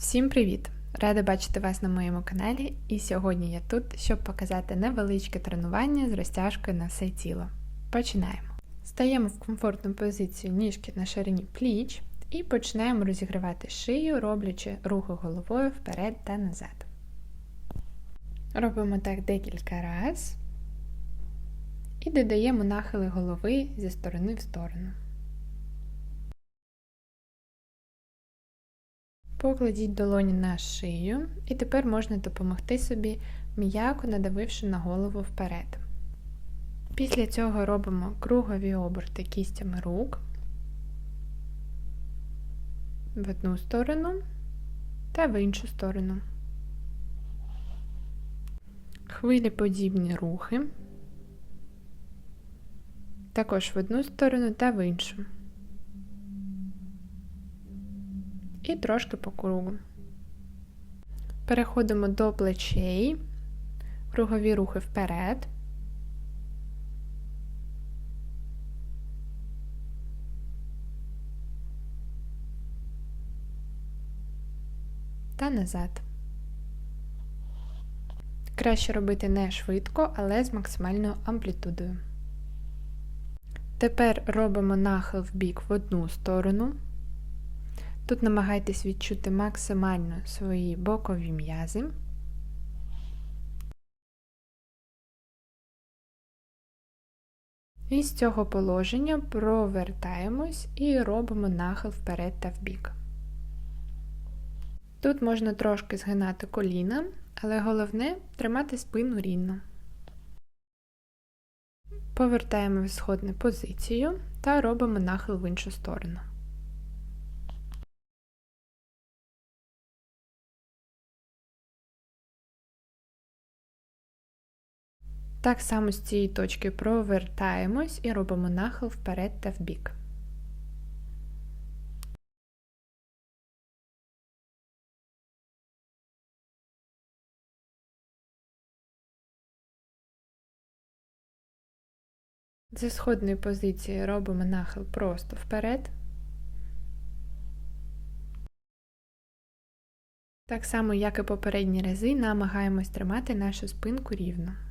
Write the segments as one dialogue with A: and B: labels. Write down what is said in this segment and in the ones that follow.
A: Всім привіт! Рада бачити вас на моєму каналі, і сьогодні я тут, щоб показати невеличке тренування з розтяжкою на все тіло. Починаємо. Стаємо в комфортну позицію ніжки на ширині пліч і починаємо розігрівати шию, роблячи рухи головою вперед та назад. Робимо так декілька разів і додаємо нахили голови зі сторони в сторону. Покладіть долоні на шию, і тепер можна допомогти собі, м'яко надавивши на голову вперед. Після цього робимо кругові оберти кістями рук в одну сторону та в іншу сторону. Хвилі подібні рухи, також в одну сторону та в іншу. І трошки по кругу. Переходимо до плечей, кругові рухи вперед. Та назад. Краще робити не швидко, але з максимальною амплітудою. Тепер робимо нахил в бік в одну сторону. Тут намагайтесь відчути максимально свої бокові м'язи. І з цього положення провертаємось і робимо нахил вперед та вбік. Тут можна трошки згинати коліна, але головне тримати спину рівно. Повертаємо в ісходну позицію та робимо нахил в іншу сторону. Так само з цієї точки провертаємось і робимо нахил вперед та вбік. Зі сходної позиції робимо нахил просто вперед. Так само, як і попередні рази, намагаємось тримати нашу спинку рівно.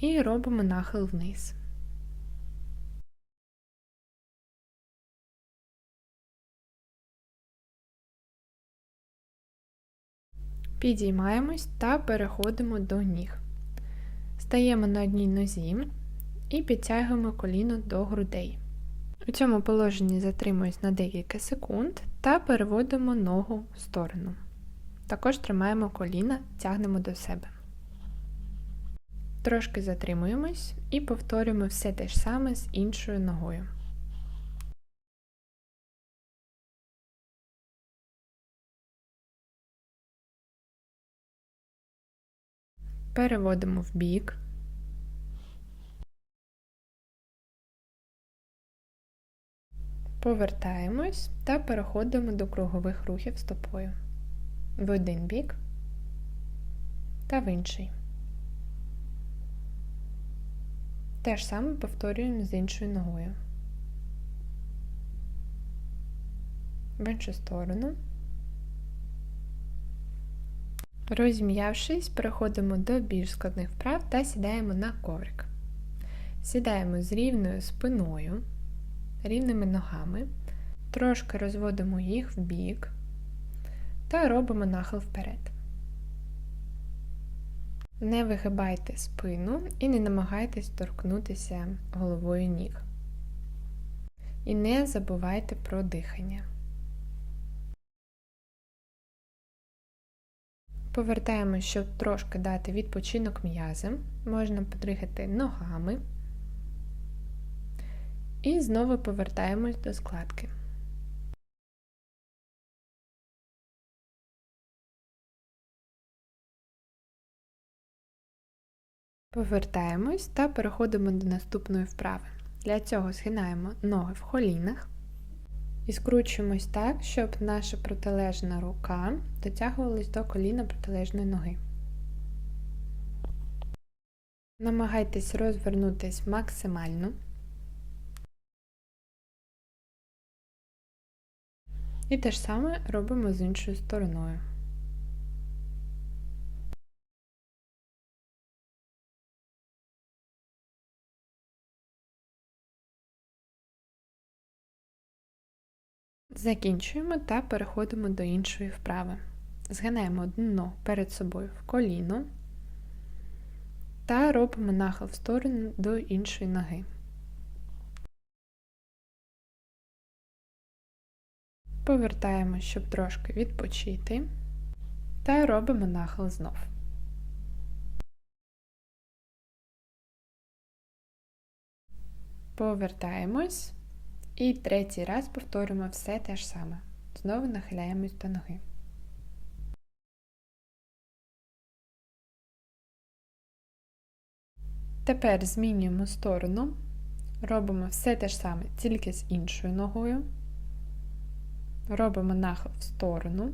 A: І робимо нахил вниз. Підіймаємось та переходимо до ніг. Стаємо на одній нозі і підтягуємо коліно до грудей. У цьому положенні затримуюсь на декілька секунд та переводимо ногу в сторону. Також тримаємо коліна, тягнемо до себе. Трошки затримуємось і повторюємо все те ж саме з іншою ногою. Переводимо в бік. Повертаємось та переходимо до кругових рухів стопою в один бік та в інший. Те ж саме повторюємо з іншою ногою. В іншу сторону. Розм'явшись, переходимо до більш складних вправ та сідаємо на коврик. Сідаємо з рівною спиною, рівними ногами, трошки розводимо їх в бік та робимо нахил вперед. Не вигибайте спину і не намагайтесь торкнутися головою ніг. І не забувайте про дихання. Повертаємось, щоб трошки дати відпочинок м'язам. Можна подригати ногами. І знову повертаємось до складки. Повертаємось та переходимо до наступної вправи. Для цього згинаємо ноги в колінах і скручуємось так, щоб наша протилежна рука дотягувалась до коліна протилежної ноги. Намагайтесь розвернутись максимально. І те ж саме робимо з іншою стороною. Закінчуємо та переходимо до іншої вправи. Згинаємо дно перед собою в коліно та робимо нахил в сторону до іншої ноги. Повертаємо, щоб трошки відпочити, та робимо нахил знов. Повертаємось і третій раз повторюємо все те ж саме. Знову нахиляємось до ноги. Тепер змінюємо сторону, робимо все те ж саме, тільки з іншою ногою. Робимо нахил в сторону,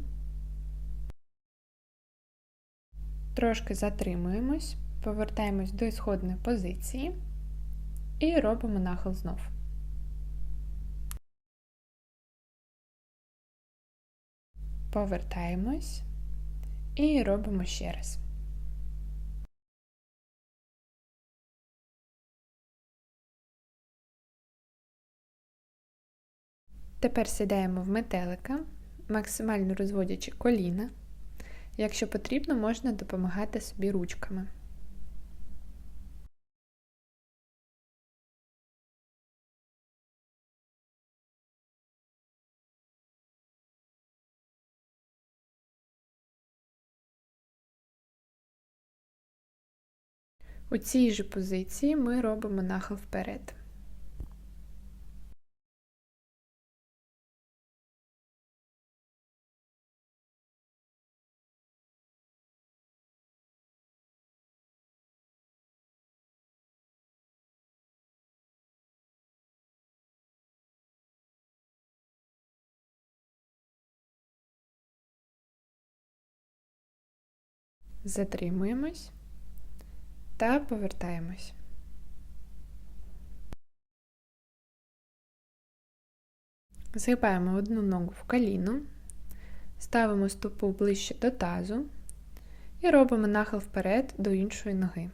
A: трошки затримуємось, повертаємось до ісходної позиції і робимо нахил знов. Повертаємось і робимо ще раз. Тепер сідаємо в метелика, максимально розводячи коліна. Якщо потрібно, можна допомагати собі ручками. У цій же позиції ми робимо нахил вперед. Затримуємось та повертаємось. Згибаємо одну ногу в коліно, ставимо стопу ближче до тазу і робимо нахил вперед до іншої ноги.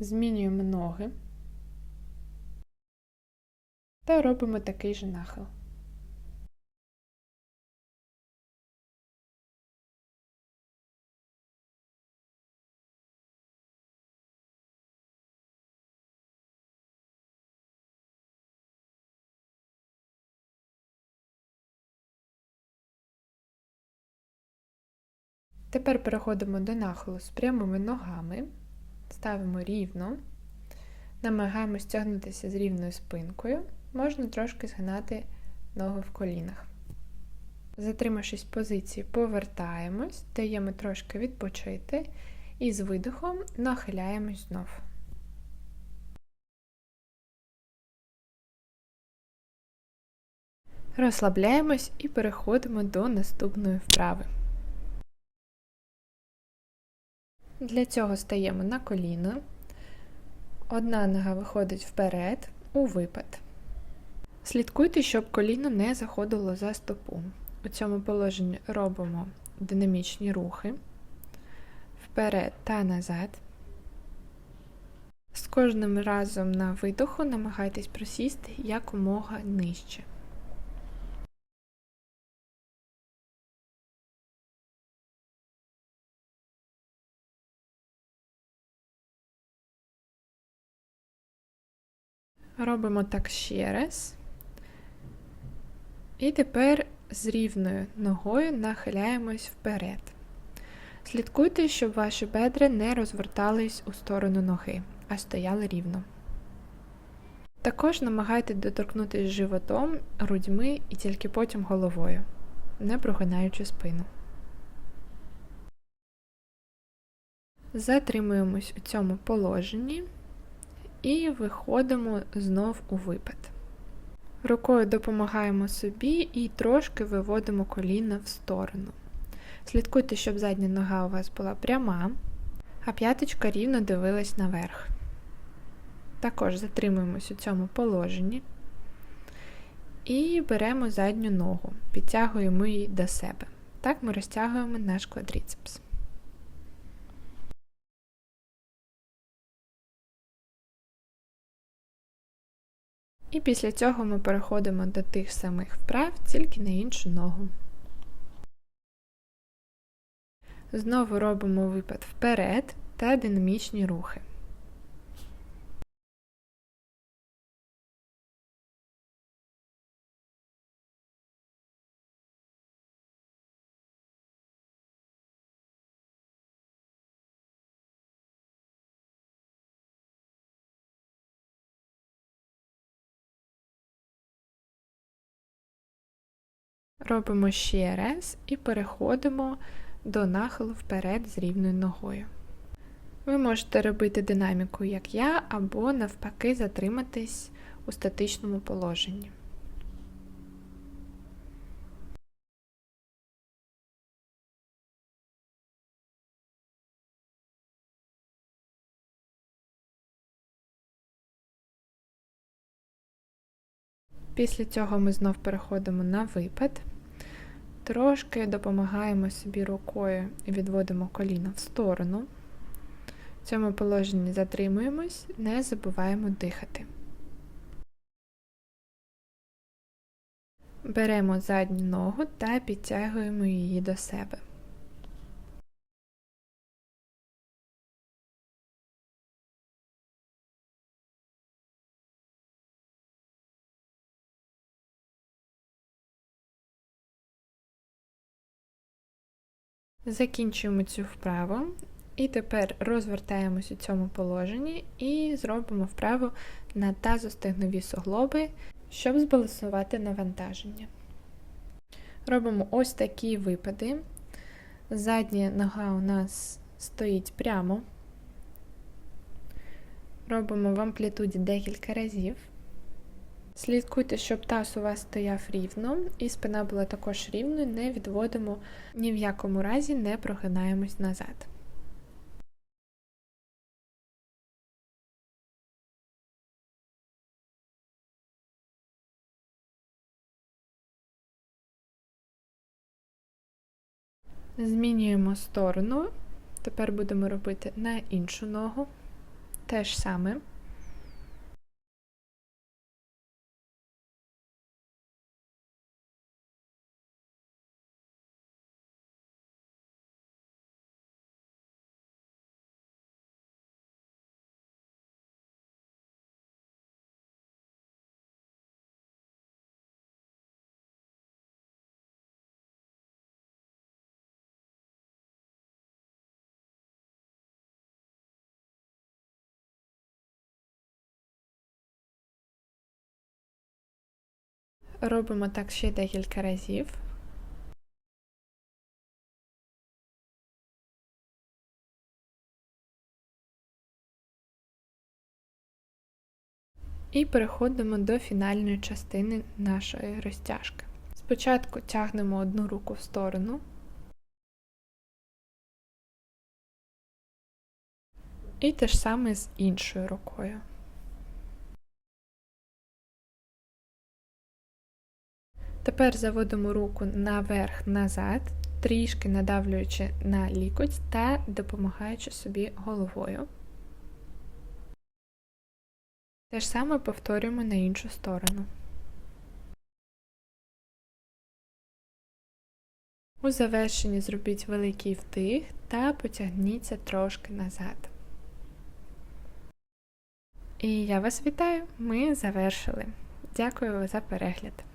A: Змінюємо ноги та робимо такий же нахил. Тепер переходимо до нахилу з прямими ногами. Ставимо рівно, намагаємось тягнутися з рівною спинкою, можна трошки згинати ногу в колінах. Затримавшись в позиції, повертаємось, даємо трошки відпочити і з видихом нахиляємось знов. Розслабляємось і переходимо до наступної вправи. Для цього стаємо на коліно. Одна нога виходить вперед у випад. Слідкуйте, щоб коліно не заходило за стопу. У цьому положенні робимо динамічні рухи вперед та назад. З кожним разом на видоху намагайтесь просісти якомога нижче. Робимо так ще раз. І тепер з рівною ногою нахиляємось вперед. Слідкуйте, щоб ваші бедра не розвертались у сторону ноги, а стояли рівно. Також намагайтесь доторкнутися животом, грудьми і тільки потім головою, не прогинаючи спину. Затримуємось у цьому положенні і виходимо знов у випад. Рукою допомагаємо собі і трошки виводимо коліна в сторону. Слідкуйте, щоб задня нога у вас була пряма, а п'яточка рівно дивилась наверх. Також затримуємось у цьому положенні і беремо задню ногу, підтягуємо її до себе. Так ми розтягуємо наш квадріцепс. І після цього ми переходимо до тих самих вправ, тільки на іншу ногу. Знову робимо випад вперед та динамічні рухи. Робимо ще раз і переходимо до нахилу вперед з рівною ногою. Ви можете робити динаміку, як я, або навпаки затриматись у статичному положенні. Після цього ми знов переходимо на випад, трошки допомагаємо собі рукою і відводимо коліно в сторону. В цьому положенні затримуємось, не забуваємо дихати. Беремо задню ногу та підтягуємо її до себе. Закінчуємо цю вправу. І тепер розвертаємось у цьому положенні і зробимо вправу на тазостегнові суглоби, щоб збалансувати навантаження. Робимо ось такі випади. Задня нога у нас стоїть прямо. Робимо в амплітуді декілька разів. Слідкуйте, щоб таз у вас стояв рівно, і спина була також рівною, не відводимо, ні в якому разі не прогинаємось назад. Змінюємо сторону. Тепер будемо робити на іншу ногу. Те ж саме. Робимо так ще декілька разів. І переходимо до фінальної частини нашої розтяжки. Спочатку тягнемо одну руку в сторону. І те ж саме з іншою рукою. Тепер заводимо руку наверх-назад, трішки надавлюючи на лікоть та допомагаючи собі головою. Те ж саме повторюємо на іншу сторону. У завершенні зробіть великий вдих та потягніться трошки назад. І я вас вітаю! Ми завершили. Дякую за перегляд!